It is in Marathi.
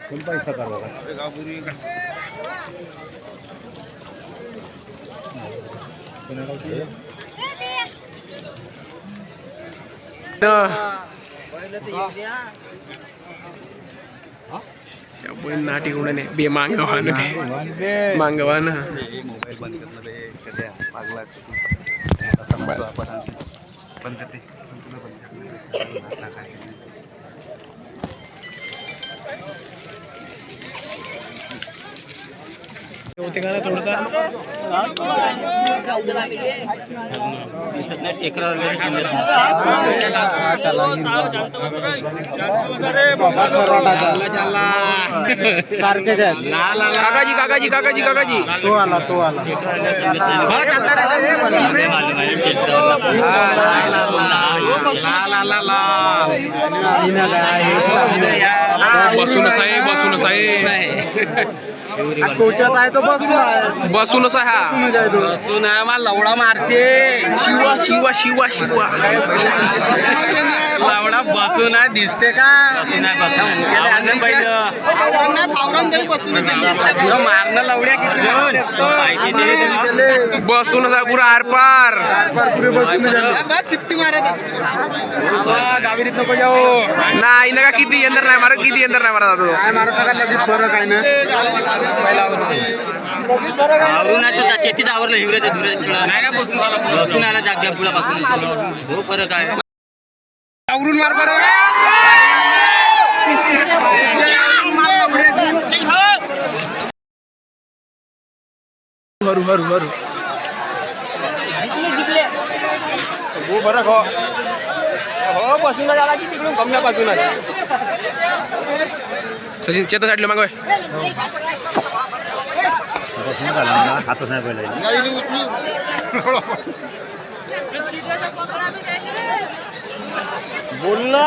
पैसा करावा नाटी कोण बे मांगवान मांगवान मोबाईल होते का ना थोडसा? काकाजी काकाजी काकाजी काकाजी. तो आला तो आला. बसूनच आहे बसूनच आहे. तो बसूनच आहे हा. बसून मला लवडा मारते. शिवा शिवा शिवा शिवा. बसून आहे दिसते का? मारणं लवड्या किती बसूनच आहे पुरा आरपार. शिफ्टी मारत गावीत नको जाऊ. नाही ना का किती यंत्र नाही मारत किती यंत्र नाही मारत तो. काय मारत का लगेच फरक आहे ना? शेतीत आवरलं हिवऱ्याच्या धुऱ्याच्या नाही ना बसून बसून आला जाग्या पुलापासून हो फरक आहे. आवरून मार बरं. हरू हरू हरू हो बरं हो. हो बसून झाला की तिकडून बाजूला. सचिन चेता साईडला मागवाय बोल ना